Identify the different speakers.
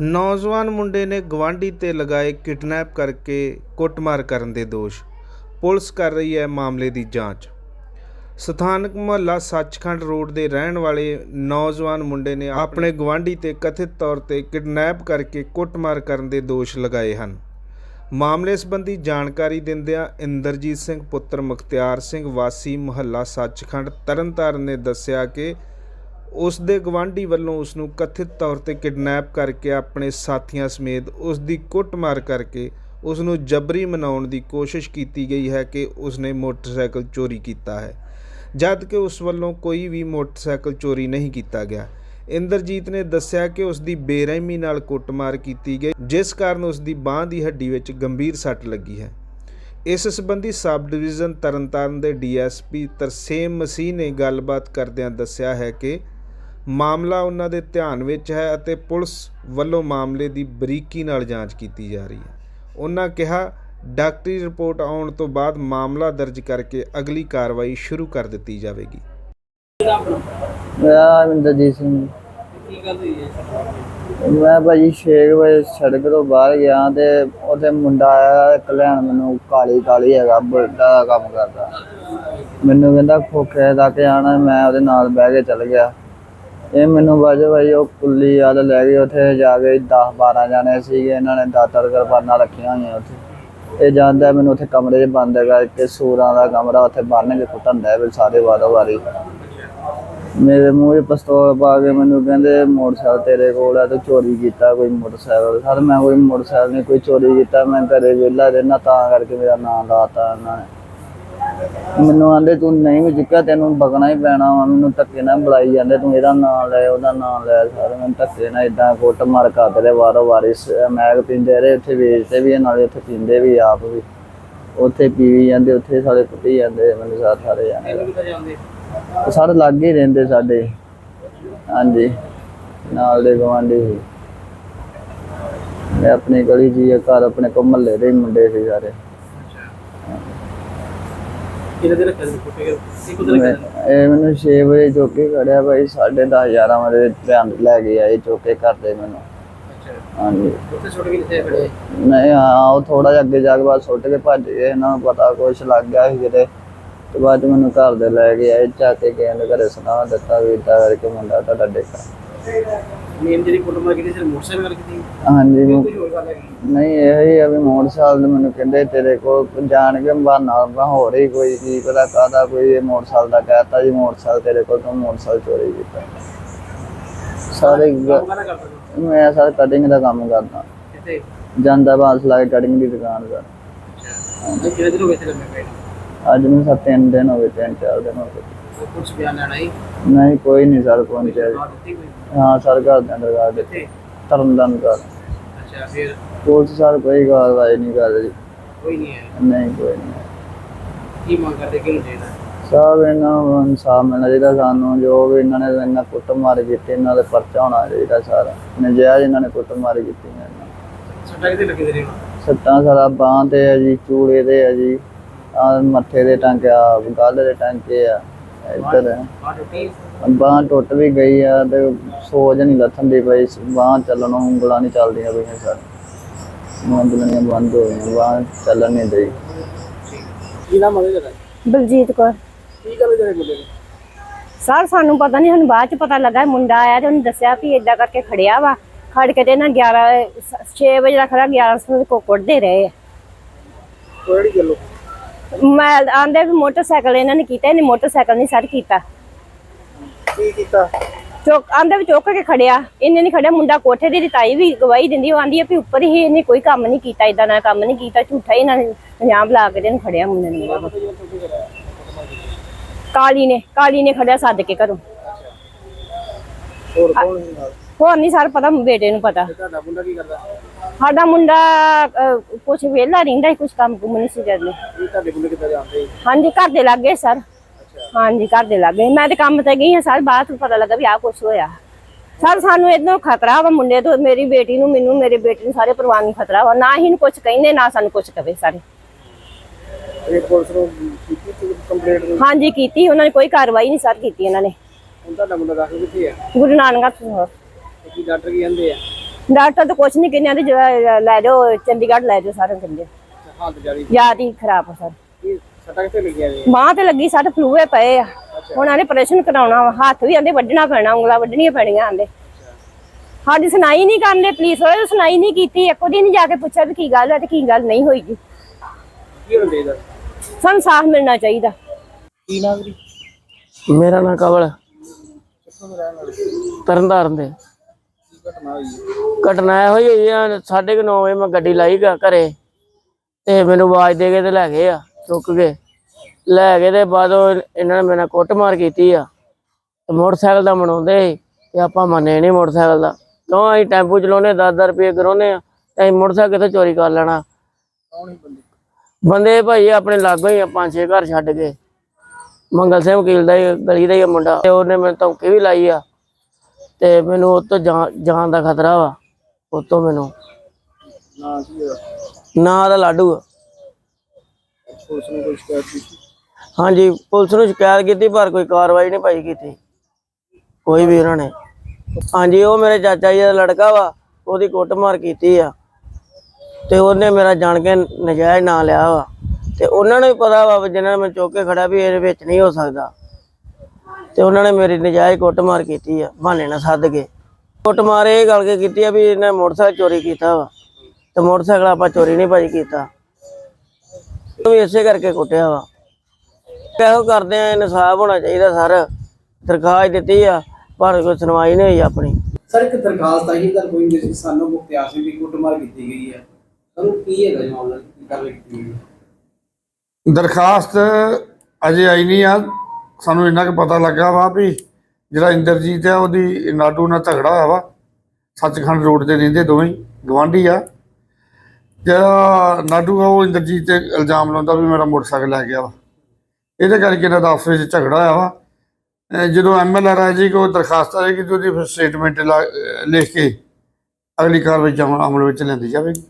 Speaker 1: ਨੌਜਵਾਨ ਮੁੰਡੇ ਨੇ ਗਵਾਂਢੀ ਤੇ ਲਗਾਏ ਕਿਡਨੈਪ ਕਰਕੇ ਕੁੱਟਮਾਰ ਕਰਨ ਦੇ ਦੋਸ਼। ਪੁਲਿਸ ਕਰ ਰਹੀ ਹੈ ਮਾਮਲੇ ਦੀ ਜਾਂਚ। ਸਥਾਨਕ ਮੁਹੱਲਾ ਸੱਚਖੰਡ ਰੋਡ ਦੇ ਰਹਿਣ ਵਾਲੇ ਨੌਜਵਾਨ ਮੁੰਡੇ ਨੇ ਆਪਣੇ ਗਵਾਂਢੀ ਤੇ ਕਥਿਤ ਤੌਰ ਤੇ ਕਿਡਨੈਪ ਕਰਕੇ ਕੁੱਟਮਾਰ ਕਰਨ ਦੇ ਦੋਸ਼ ਲਗਾਏ ਹਨ। ਮਾਮਲੇ ਸੰਬੰਧੀ ਜਾਣਕਾਰੀ ਦਿੰਦਿਆਂ ਇੰਦਰਜੀਤ ਸਿੰਘ ਪੁੱਤਰ ਮੁਖਤਿਆਰ ਸਿੰਘ ਵਾਸੀ ਮੁਹੱਲਾ ਸੱਚਖੰਡ ਤਰਨਤਾਰਨ ਨੇ ਦੱਸਿਆ ਕਿ ਉਸ ਦੇ ਗਵਾਂਢੀ ਵੱਲੋਂ ਉਸ ਨੂੰ ਕਥਿਤ ਤੌਰ ਤੇ ਕਿਡਨੈਪ ਕਰਕੇ ਆਪਣੇ ਸਾਥੀਆਂ ਸਮੇਤ ਉਸ ਦੀ ਕੁੱਟਮਾਰ ਕਰਕੇ ਉਸ ਨੂੰ ਜਬਰੀ ਮਨਾਉਣ ਦੀ ਕੋਸ਼ਿਸ਼ ਕੀਤੀ ਗਈ ਹੈ ਕਿ ਉਸ ਨੇ ਮੋਟਰਸਾਈਕਲ ਚੋਰੀ ਕੀਤਾ ਹੈ। ਜਦ ਕਿ ਉਸ ਵੱਲੋਂ ਕੋਈ ਵੀ ਮੋਟਰਸਾਈਕਲ ਚੋਰੀ ਨਹੀਂ ਕੀਤਾ ਗਿਆ। ਇੰਦਰਜੀਤ ਨੇ ਦੱਸਿਆ ਕਿ ਉਸ ਦੀ ਬੇਰਹਿਮੀ ਨਾਲ ਕੁੱਟਮਾਰ ਕੀਤੀ ਗਈ, ਜਿਸ ਕਾਰਨ ਉਸ ਦੀ ਬਾਹ ਦੀ ਹੱਡੀ ਵਿੱਚ ਗੰਭੀਰ ਸੱਟ ਲੱਗੀ ਹੈ। ਇਸ ਸੰਬੰਧੀ ਸਬ ਡਿਵੀਜ਼ਨ ਤਰਨਤਾਰਨ ਦੇ ਡੀਐਸਪੀ ਤਰਸੇਮ ਮਸੀਹ ਨੇ ਗੱਲਬਾਤ ਕਰਦਿਆਂ ਦੱਸਿਆ ਹੈ ਕਿ ਮਾਮਲਾ ਉਹਨਾਂ ਦੇ ਧਿਆਨ ਵਿੱਚ ਹੈ ਅਤੇ ਪੁਲਿਸ ਵੱਲੋਂ ਮਾਮਲੇ ਦੀ ਬਰੀਕੀ ਨਾਲ ਜਾਂਚ ਕੀਤੀ ਜਾ ਰਹੀ ਹੈ। ਉਹਨਾਂ ਕਿਹਾ ਡਾਕਟਰੀ ਰਿਪੋਰਟ ਆਉਣ ਤੋਂ ਬਾਅਦ ਮਾਮਲਾ ਦਰਜ ਕਰਕੇ ਅਗਲੀ ਕਾਰਵਾਈ ਸ਼ੁਰੂ ਕਰ ਦਿੱਤੀ ਜਾਵੇਗੀ।
Speaker 2: ਮੇਰਾ ਨਾਮ ਇੰਦਰਜੀਤ ਸਿੰਘ
Speaker 3: ਕੀ ਗੱਲ ਹੋਈ ਹੈ?
Speaker 2: ਮੈਂ ਭਾਜੀ 6 ਵਜੇ ਸੜਕ ਤੋਂ ਬਾਹਰ ਗਿਆ ਤੇ ਉੱਥੇ ਮੁੰਡਾ ਆਇਆ ਇੱਕ ਲੈਣ ਮੈਨੂੰ ਕਾਲੀ ਕਾਲੀ ਹੈਗਾ ਬੁਲਟਾ ਦਾ ਕੰਮ ਕਰਦਾ। ਮੈਨੂੰ ਕਹਿੰਦਾ ਖੋਖੇ ਦਾ ਕੇ ਆਣਾ ਮੈਂ ਉਹਦੇ ਨਾਲ ਬਹਿ ਕੇ ਚੱਲ ਗਿਆ। ਇਹ ਮੈਨੂੰ ਬਾਜੋ ਭਾਈ ਉਹ ਕੁੱਲੀ ਵਾਲ ਲੈ ਗਏ, ਉੱਥੇ ਜਾ ਕੇ 10 12 ਜਾਣੇ ਸੀਗੇ, ਇਹਨਾਂ ਨੇ ਦਾਤਰ ਕਿਰਪਾਨਾਂ ਰੱਖੀਆਂ ਹੋਈਆਂ ਉੱਥੇ। ਇਹ ਜਾਂਦਾ ਮੈਨੂੰ ਉੱਥੇ ਕਮਰੇ 'ਚ ਬੰਦ ਕਰਕੇ ਸੂਰਾਂ ਦਾ ਕਮਰਾ ਉੱਥੇ ਬੰਨ ਕੇ ਕੁੱਟਣ ਦਾ ਵੀ ਸਾਰੇ ਵਾਰੋ ਵਾਰੀ। ਮੇਰੇ ਮੂੰਹ 'ਚ ਪਿਸਤੌਲ ਪਾ ਕੇ ਮੈਨੂੰ ਕਹਿੰਦੇ, ਮੋਟਰਸਾਈਕਲ ਤੇਰੇ ਕੋਲ ਆ, ਤੂੰ ਚੋਰੀ ਕੀਤਾ ਕੋਈ ਮੋਟਰਸਾਈਕਲ? ਸਰ, ਮੈਂ ਕੋਈ ਮੋਟਰਸਾਈਕਲ ਨਹੀਂ, ਕੋਈ ਚੋਰੀ ਕੀਤਾ, ਮੈਂ ਘਰੇ ਵਿਹਲਾ ਰਹਿਣਾ ਤਾਂ ਕਰਕੇ ਮੇਰਾ ਨਾਮ ਲਾਤਾ ਇਹਨਾਂ ਨੇ। ਮੈਨੂੰ ਆਂਦੇ ਤੂੰ ਨਹੀਂ ਵੀ ਚੁੱਕਿਆ ਤੈਨੂੰ ਬਗਣਾ ਹੀ ਪੈਣਾ ਵਾ। ਮੈਨੂੰ ਧੱਕੇ ਨਾਲ ਬੁਲਾਈ ਜਾਂਦੇ ਤੂੰ ਇਹਦਾ ਨਾਮ ਲੈ ਉਹਦਾ ਨਾਮ ਲੈ ਸਰ ਮੈਂ ਧੱਕੇ ਨਾਲ ਇਦਾਂ ਕੁੱਟ ਮਾਰ ਕਰਦੇ ਰਹੇ ਵਾਰੋ ਵਾਰੀ ਸ- ਮੈਗ ਪੀਂਦੇ ਰਹੇ ਉੱਥੇ ਵੇਚਦੇ ਵੀ ਨਾਲੇ ਉੱਥੇ ਪੀਂਦੇ ਵੀ ਆਪ ਵੀ। ਉੱਥੇ ਪੀ ਵੀ ਜਾਂਦੇ ਉੱਥੇ ਸਾਰੇ ਕੁੱਟੀ ਜਾਂਦੇ ਮੈਨੂੰ ਸਾਰੇ ਸਾਰੇ
Speaker 3: ਜਾਂਦੇ
Speaker 2: ਸਾਰੇ ਲਾਗੇ ਰਹਿੰਦੇ ਸਾਡੇ। ਹਾਂਜੀ ਨਾਲ ਦੇ ਗਵਾਂਢੀ ਸੀ। ਮੈਂ ਆਪਣੀ ਗਲੀ ਜੀ ਘਰ ਆਪਣੇ ਕੋ ਮਹੱਲੇ ਦੇ ਮੁੰਡੇ ਸੀ ਸਾਰੇ।
Speaker 3: ਕਿਹਦੇ ਦੇ ਰੱਖਿਆ ਸੀ ਕੁੱਟੇ ਇੱਕ ਉਧਰ
Speaker 2: ਮੈਂ- ਇਹ ਮੈਨੂੰ 6 ਵਜੇ ਚੌਕੇ ਖੜਿਆ ਭਾਈ 10:30 11 ਵਜੇ ਧਿਆਨ ਲੈ ਕੇ ਆਏ ਚੌਕੇ ਕਰਦੇ ਮੈਨੂੰ।
Speaker 3: ਅੱਛਾ।
Speaker 2: ਹਾਂਜੀ।
Speaker 3: ਉੱਥੇ ਛੋੜ ਕੇ ਕਿੱਥੇ ਖੜੇ
Speaker 2: ਨਹੀਂ ਹਾਂ ਉਹ ਥੋੜਾ ਜਿਹਾ ਅੱਗੇ ਜਾ ਕੇ ਬਾਅਦ ਸੁੱਟ ਕੇ ਭੱਜ ਗਏ ਇਹਨਾਂ ਨੂੰ ਪਤਾ ਕੁਛ ਲੱਗ ਗਿਆ ਸੀ ਕਿਤੇ। ਤੇ ਬਾਅਦ 'ਚ ਮੈਨੂੰ ਘਰ ਦੇ ਲੈ ਕੇ ਆਏ ਚੱਕ ਕੇ ਘਰੇ ਸੁਣਾ ਦਿੱਤਾ ਵੀ ਏਦਾਂ ਕਰਕੇ ਮੁੰਡਾ ਤੁਹਾਡਾ ਡੇਕਾ
Speaker 3: ਮੇਨ ਜਿਹੜੀ ਕੁੱਟਮਾਰ ਕੀਤੀ ਸਿਰ ਮੋਟਰਸਾਈਕਲ ਨਾਲ ਕੀਤੀ?
Speaker 2: ਹਾਂਜੀ। ਮੈਂ-
Speaker 3: ਕੋਈ ਹੋਰ ਗੱਲ ਹੈਗੀ?
Speaker 2: ਨਹੀਂ ਇਹ ਹੀ ਆ ਵੀ ਮੋਟਰਸਾਈਕਲ ਤੇ ਮੈਨੂੰ ਕਹਿੰਦੇ ਤੇਰੇ ਕੋਲ ਜਾਣ ਕੇ ਬਹਾਨਾ ਬਣਾ ਹੋ ਰਹੀ ਕੋਈ ਕੀ ਪਤਾ ਕਾਹਦਾ ਕੋਈ ਇਹ ਮੋਟਰਸਾਈਕਲ ਦਾ ਕਹਿਤਾ ਜੀ ਮੋਟਰਸਾਈਕਲ ਤੇਰੇ ਕੋਲ ਤੂੰ ਮੋਟਰਸਾਈਕਲ ਚੋਰੀ ਕੀਤਾ। ਸਾਰੇ ਗ-
Speaker 3: ਕੰਮ ਕਰਨਾ ਕਰਦਾ ਤੂੰ?
Speaker 2: ਮੈਂ ਸਰ ਕਟਿੰਗ ਦਾ ਕੰਮ ਕਰਦਾ।
Speaker 3: ਕਿੱਥੇ
Speaker 2: ਜਾਂਦਾ ਬਾਸ ਲਾ ਕੇ ਕਟਿੰਗ ਦੀ ਦੁਕਾਨ ਕਰ
Speaker 3: ਅੱਛਾ। ਕਿਹੜੇ ਦਿਨ ਹੋ ਗਏ ਤੇ ਲੰਮੇ ਪਏ?
Speaker 2: ਅੱਜ ਮੈਨੂੰ ਸੱਤ ਤਿੰਨ ਦਿਨ ਹੋ ਗਏ ਤਿੰਨ ਚਾਰ ਦਿਨ ਹੋ ਗਏ।
Speaker 3: ਕੋਈ ਕੁਝ ਬਿਆਨ ਲੈਣਾ ਹੀ
Speaker 2: ਨਹੀਂ ਕੋਈ ਨਹੀਂ ਸਰ ਪਹੁੰਚਿਆ ਜੀ।
Speaker 3: ਆ
Speaker 2: ਹਾਂ ਸਰ ਘਰ ਦੇ ਅੰਦਰ ਗਾ ਦਿੱਤੇ
Speaker 3: ਕਿੱਥੇ?
Speaker 2: ਤਰਨਦਨ ਕਰ
Speaker 3: ਅੱਛਾ ਫਿਰ?
Speaker 2: ਪੁਲਿਸ ਸਰ ਕੋਈ ਕਾਰਵਾਈ ਨਹੀਂ ਕਰ ਰਹੀ।
Speaker 3: ਕੋਈ ਨਹੀਂ ਹੈ
Speaker 2: ਨਹੀਂ ਕੋਈ ਨਹੀਂ।
Speaker 3: ਕੀ ਮੰਗ ਕਰਦੇ? ਕਿਹਨੂੰ ਚਾਹੀਦਾ?
Speaker 2: ਸਭ ਇਹਨਾਂ ਨੂੰ ਇਨਸਾਫ ਮਿਲਣਾ ਚਾਹੀਦਾ ਸਾਨੂੰ। ਜੋ ਵੀ ਇਹਨਾਂ ਨੇ ਇਹਨਾਂ ਕੁੱਟ ਮਾਰ ਕੀਤੀ ਇਹਨਾਂ ਦੇ ਪਰਚਾ ਹੋਣਾ ਚਾਹੀਦਾ ਸਾਰਾ। ਨਜਾਇਜ਼ ਇਹਨਾਂ ਨੇ ਕੁੱਟ ਮਾਰ ਕੀਤੀ ਇਹਨਾਂ ਨੇ।
Speaker 3: ਸੱਟਾਂ ਕਿਤੇ ਲੱਗੇ ਤੇਰੇ
Speaker 2: ਸੱਟਾਂ ਸਾਰਾ ਬਾਂਹ ਤੇ ਹੈ ਜੀ ਚੂੜੇ ਤੇ ਹੈ ਜੀ। ਆ ਮੱਥੇ ਦੇ ਟਾਂਕੇ ਆ ਗਲ ਦੇ ਟਾਂਕੇ ਆ। ਇੱਧਰ ਹੈ। ਬਾਂਹ ਟੁੱਟ ਵੀ ਗਈ ਆ ਤੇ ਸੋਜ ਨਹੀਂ ਲੱਥਣ ਦੀ ਪਈ। ਬਾਂਹ ਚੱਲਣੋਂ ਉਂਗਲਾਂ ਨਹੀਂ ਚੱਲਦੀਆਂ ਪਈਆਂ ਸਰ। ਉਂਗਲਾਂ ਬੰਦ ਹੋ ਗਈਆਂ ਬਾਂਹ ਚੱਲਣ ਨਹੀਂ ਦਈ।
Speaker 3: ਕੀ ਨਾਮ ਹੈ ਤੇਰਾ
Speaker 4: ਬਲਜੀਤ ਕੌਰ।
Speaker 3: ਕੀ ਗੱਲ ਤੇਰੇ ਮੁੰਡੇ ਨੇ
Speaker 4: ਸਰ ਸਾਨੂੰ ਪਤਾ ਨਹੀਂ ਸਾਨੂੰ ਬਾਅਦ ਚ ਪਤਾ ਲੱਗਾ ਮੁੰਡਾ ਆਇਆ ਤੇ ਉਹਨੇ ਦੱਸਿਆ ਵੀ ਏਦਾਂ ਕਰਕੇ ਖੜਿਆ ਵਾ। ਖੜ ਕੇ ਤੇ ਨਾ 11 6 ਵਜੇ ਦਾ ਖੜਾ 11 ਵਜੇ ਕੋ ਕੁੱਟਦੇ ਰਹੇ ਆ।
Speaker 3: ਕਿਹੜੀ ਗੱਲੋਂ?
Speaker 4: ਮੈਂ ਆਂਦੇ ਵੀ ਮੋਟਰਸਾਈਕਲ ਇਹਨਾਂ ਨੇ ਕੀਤਾ ਇਹਨੇ ਮੋਟਰਸਾਈਕਲ ਨਹੀਂ ਸਰ ਕੀਤਾ।
Speaker 3: ਕੀ ਕੀਤਾ?
Speaker 4: ਚੁੱਕ ਆਂਦੇ ਵੀ ਚੁੱਕ ਕੇ ਖੜਿਆ ਇਹਨੇ ਨਹੀਂ ਖੜਿਆ ਮੁੰਡਾ ਕੋਠੇ ਦੀ ਰਿਤਾਈ ਵੀ ਗਵਾਹੀ ਦਿੰਦੀ ਉਹ ਆਂਦੀ ਆ ਵੀ ਉੱਪਰ ਹੀ ਇਹਨੇ ਕੋਈ ਕੰਮ ਨਹੀਂ ਕੀਤਾ ਇਦਾਂ ਦਾ ਕੰਮ ਨਹੀਂ ਕੀਤਾ ਝੂਠਾ ਹੀ ਇਹਨਾਂ ਨੇ ਇਲਜ਼ਾਮ ਲਾ ਕੇ ਇਹਨੂੰ ਖੜਿਆ ਮੁੰਡੇ ਨੂੰ। ਕਾਲੀ ਨੇ ਕਾਲੀ ਨੇ ਖੜਿਆ ਸੱਦ ਕੇ ਘਰੋਂ।
Speaker 3: ਹੋਰ ਕੌਣ
Speaker 4: ਹੋਰ ਨਹੀਂ ਸਰ ਪਤਾ ਬੇਟੇ ਨੂੰ ਪਤਾ।
Speaker 3: ਤੇ ਤੁਹਾਡਾ ਮੁੰਡਾ ਕੀ ਕਰਦਾ?
Speaker 4: ਸਾਡਾ ਮੁੰਡਾ ਕੁਝ ਵਿਹਲਾ ਰਹਿੰਦਾ ਹੈ ਕੁਝ ਕੰਮ ਕੁਮ ਨਹੀਂ ਸੀ ਕਰਦੇ
Speaker 3: ਇਹ ਤੁਹਾਡੇ ਮੁੰਡੇ ਕਿੱਦਾਂ ਜਾਂਦੇ ਸੀ?
Speaker 4: ਹਾਂਜੀ ਘਰ ਦੇ ਲੱਗੇ ਸਰ। ਹਾਂਜੀ ਘਰ ਦੇ ਲੱਗੇ। ਮੈਂ ਤੇ ਕੰਮ ਤੇ ਗਈ ਹਾਂ ਸਰ। ਬਾਅਦ ਵਿੱਚ ਪਤਾ ਲੱਗਾ ਵੀ ਆਹ ਕੁਝ ਹੋਇਆ। ਸਰ ਸਾਨੂੰ ਇਦੋਂ ਖਤਰਾ ਵਾ ਮੁੰਡੇ ਤੋਂ। ਮੇਰੀ ਬੇਟੀ ਨੂੰ ਮੈਨੂੰ ਮੇਰੇ ਬੇਟੇ ਨੂੰ ਸਾਰੇ ਪਰਿਵਾਰ ਨੂੰ ਖਤਰਾ ਵਾ। ਨਾ ਹੀ ਨੂੰ ਕੁਝ ਕਹਿੰਦੇ ਨਾ ਸਾਨੂੰ ਕੁਝ ਕਵੇ ਸਾਰੇ।
Speaker 3: ਇਹ ਪੁਲਿਸ ਨੂੰ ਕੀਤੀ ਕੰਪਲੇਂਟ ਨੂੰ?
Speaker 4: ਹਾਂਜੀ ਕੀਤੀ। ਉਹਨਾਂ ਨੇ ਕੋਈ ਕਾਰਵਾਈ ਨਹੀਂ ਸਰ ਕੀਤੀ ਇਹਨਾਂ ਨੇ।
Speaker 3: ਹੁਣ ਤੁਹਾਡਾ ਮੁੰਡਾ ਦਾਖਲ ਕਿੱਥੇ ਹੈ
Speaker 4: ਗੁਰੂ ਨਾਨਕ ਹਸਪਤਾਲ।
Speaker 3: ਕੀ ਡਾਕਟਰ ਕੀ ਕਹਿੰਦੇ ਆ?
Speaker 4: ਡਾਕਟਰ ਤਾਂ ਕੁਛ ਨਹੀਂ ਕਹਿੰਦੇ ਆਂਦੇ ਜ- ਲੈ ਜਾਓ ਚੰਡੀਗੜ੍ਹ ਲੈ ਜਾਓ ਸਾਰੇ ਕਹਿੰਦੇ।
Speaker 3: ਹਾਲਤ ਜਾਰੀ
Speaker 4: ਯਾਦ ਹੀ ਖਰਾਬ ਆ ਸਰ।
Speaker 3: ਸੱਟਾਂ ਕਿੱਥੇ ਲੱਗੀਆਂ ਨੇ
Speaker 4: ਬਾਂਹ ਤੇ ਲੱਗੀ ਸੱਟ ਫਲੂਏ ਪਏ ਆ। ਹੁਣ ਆਨੇ ਆਪਰੇਸ਼ਨ ਕਰਾਉਣਾ ਵਾ ਹੱਥ ਵੀ ਆਂਦੇ ਵੱਢਣਾ ਪੈਣਾ ਉਂਗਲਾਂ ਵੱਢਣੀਆਂ ਪੈਣੀਆਂ ਆਂਦੇ। ਸਾਡੀ ਸੁਣਾਈ ਨਹੀਂ ਕਰਨੇ ਪੁਲਿਸ ਵਾਲੇ ਸੁਣਾਈ ਨਹੀਂ ਕੀਤੀ ਇੱਕ ਦਿਨ ਜਾ ਕੇ ਪੁੱਛਿਆ ਵੀ ਕੀ ਗੱਲ ਹੈ ਤੇ ਕੀ ਗੱਲ ਨਹੀਂ ਹੋਈ ਜੀ।
Speaker 3: ਕੀ ਹੋਣਾ ਚਾਹੀਦਾ
Speaker 4: ਸਾਨੂੰ ਸਾਫ਼ ਮਿਲਣਾ ਚਾਹੀਦਾ।
Speaker 3: ਕੀ ਨਾਮ ਜੀ?
Speaker 5: ਮੇਰਾ ਨਾਂ ਕਵਲ। ਤਰਨਤਾਰਨ ਦੇ।
Speaker 3: ਘਟਨਾ ਹੋਈ ਹੈ?
Speaker 5: ਘਟਨਾ ਇਹੋ ਹੀ ਹੋਈ ਆ ਸਾਢੇ ਕੁ ਨੌ ਵਜੇ ਮੈਂ ਗੱਡੀ ਲਾਈ ਗਾ ਘਰੇ ਤੇ ਮੈਨੂੰ ਆਵਾਜ਼ ਦੇ ਕੇ ਤੇ ਲੈ ਗਏ ਆ ਚੁੱਕ ਕੇ। ਲੈ ਗਏ ਤੇ ਬਾਅਦੋਂ ਇਹਨਾਂ ਨੇ ਮੇਰੇ ਨਾਲ ਕੁੱਟਮਾਰ ਕੀਤੀ ਆ। ਤੇ ਮੋਟਰਸਾਈਕਲ ਦਾ ਮਨਾਉਂਦੇ ਤੇ ਆਪਾਂ ਮੰਨੇ ਨਹੀਂ ਮੋਟਰਸਾਈਕਲ ਦਾ। ਕਿਉਂ ਅਸੀਂ ਟੈਂਪੂ ਚਲਾਉਨੇ 10-10 ਰੁਪਏ ਕਰਾਉਨੇ ਆ ਤੇ ਅਸੀਂ ਮੋਟਰਸਾਈਕਲ ਕਿੱਥੇ ਚੋਰੀ ਕਰ ਲੈਣਾ।
Speaker 3: ਬੰਦੇ?
Speaker 5: ਭਾਈ ਆਪਣੇ ਲਾਗੋਂ ਹੀ ਆ ਪੰਜ ਛੇ ਘਰ ਛੱਡ ਕੇ। ਮੰਗਲ ਸਿੰਘ ਵਕੀਲ ਦਾ ਗਲੀ ਦਾ ਹੀ ਮੁੰਡਾ। ਤੇ ਉਹਨੇ ਮੈਨੂੰ ਧਮਕੀ ਵੀ ਲਾਈ ਆ। ਤੇ ਮੈਨੂੰ ਉਹ ਤੋਂ ਜਾਨ ਦਾ ਖਤਰਾ ਵਾ ਉਹ ਤੋਂ ਮੈਨੂੰ।
Speaker 3: ਨਾ ਕੀ ਹੋਇਆ
Speaker 5: ਨਾਂ ਦਾ ਲਾਡੂ ਆ।
Speaker 3: ਪੁਲਿਸ ਨੂੰ ਕੋਈ ਸ਼ਿਕਾਇਤ ਕੀਤੀ?
Speaker 5: ਹਾਂਜੀ ਪੁਲਿਸ ਨੂੰ ਸ਼ਿਕਾਇਤ ਕੀਤੀ ਪਰ ਕੋਈ ਕਾਰਵਾਈ ਨਹੀਂ ਭਾਈ ਕੀਤੀ। ਕੋਈ ਵੀ ਉਹਨਾਂ ਨੇ। ਹਾਂਜੀ ਉਹ ਮੇਰੇ ਚਾਚਾ ਜੀ ਦਾ ਲੜਕਾ ਵਾ ਉਹਦੀ ਕੁੱਟਮਾਰ ਕੀਤੀ ਆ। ਤੇ ਉਹਨੇ ਮੇਰਾ ਜਾਣ ਕੇ ਨਜਾਇਜ਼ ਨਾਂ ਲਿਆ ਵਾ। ਤੇ ਉਹਨਾਂ ਨੂੰ ਵੀ ਪਤਾ ਵਾ ਵੀ ਜਿਹਨਾਂ ਨੇ ਮੈਂ ਚੁੱਕ ਕੇ ਖੜਾ ਵੀ ਇਹਦੇ ਵਿੱਚ ਨਹੀਂ ਹੋ ਸਕਦਾ। ਤੇ ਉਹਨਾਂ ਨੇ ਮੇਰੀ ਨਜਾਇਜ਼ ਕੁੱਟਮਾਰ ਕੀਤੀ ਆ ਬਹਾਨੇ ਨਾਲ ਸੱਦ ਕੇ। ਕੁੱਟਮਾਰ ਇਹ ਗੱਲ ਕੇ ਕੀਤੀ ਆ ਵੀ ਇਹਨੇ ਮੋਟਰਸਾਈਕਲ ਚੋਰੀ ਕੀਤਾ ਵਾ। ਤੇ ਮੋਟਰਸਾਈਕਲ ਆਪਾਂ ਚੋਰੀ ਨਹੀਂ ਭਾਈ ਕੀਤਾ। ਉਹ ਵੀ ਇਸੇ ਕਰਕੇ ਕੁੱਟਿਆ ਵਾ। ਇਹੋ ਕਰਦੇ ਆ ਇਨਸਾਫ ਹੋਣਾ ਚਾਹੀਦਾ ਸਰ। ਦਰਖਾਸਤ ਦਿੱਤੀ ਆ ਪਰ ਕੋਈ ਸੁਣਵਾਈ ਨਹੀਂ ਹੋਈ ਆਪਣੀ।
Speaker 3: ਸਰ ਇੱਕ ਦਰਖਾਸਤ ਆਈ ਤਾਂ ਕੋਈ ਨਹੀਂ ਸਾਨੂੰ ਮੁਖਤਿਆਰ ਸਿੰਘ ਦੀ ਕੁੱਟਮਾਰ ਕੀਤੀ ਗਈ ਹੈ ਸਾਨੂੰ ਕੀ ਹੈਗਾ ਜੀ ਮਾਮਲਾ ਕੀ ਕਾਰਵਾਈ ਕੀਤੀ ਗਈ ਹੈ
Speaker 6: ਦਰਖਾਸਤ ਅਜੇ ਆਈ ਨਹੀਂ ਆ। ਸਾਨੂੰ ਇੰਨਾ ਕੁ ਪਤਾ ਲੱਗਾ ਵਾ ਵੀ ਜਿਹੜਾ ਇੰਦਰਜੀਤ ਆ, ਉਹਦੀ ਨਾਡੂ ਨਾਲ ਝਗੜਾ ਹੋਇਆ ਵਾ। ਸੱਚਖੰਡ ਰੋਡ ਤੇ ਰਹਿੰਦੇ ਦੋਵੇਂ ਗਵਾਂਢੀ ਆ। ਜਿਹੜਾ ਨਾਡੂ ਆ, ਉਹ ਇੰਦਰਜੀਤ ਤੇ ਇਲਜ਼ਾਮ ਲਾਉਂਦਾ ਵੀ ਮੇਰਾ ਮੋਟਰਸਾਈਕਲ ਲੈ ਗਿਆ ਵਾ। ਇਹਦੇ ਕਰਕੇ ਇਹਨਾਂ ਦਾ ਆਪਸ ਵਿੱਚ ਝਗੜਾ ਹੋਇਆ ਵਾ। ਅਹ ਜਦੋਂ ਐਮਐਲਆਰ ਆ ਜੀ ਕੋ ਦਰਖਾਸਤ ਆਏਗੀ ਤੇ ਉਹਦੀ ਫਿਰ ਸਟੇਟਮੈਂਟ ਲਿਖ ਕੇ ਅਗਲੀ ਕਾਰਵਾਈ ਚ ਅਮਲ ਵਿੱਚ ਲੈਂਦੀ ਜਾਵੇਗੀ।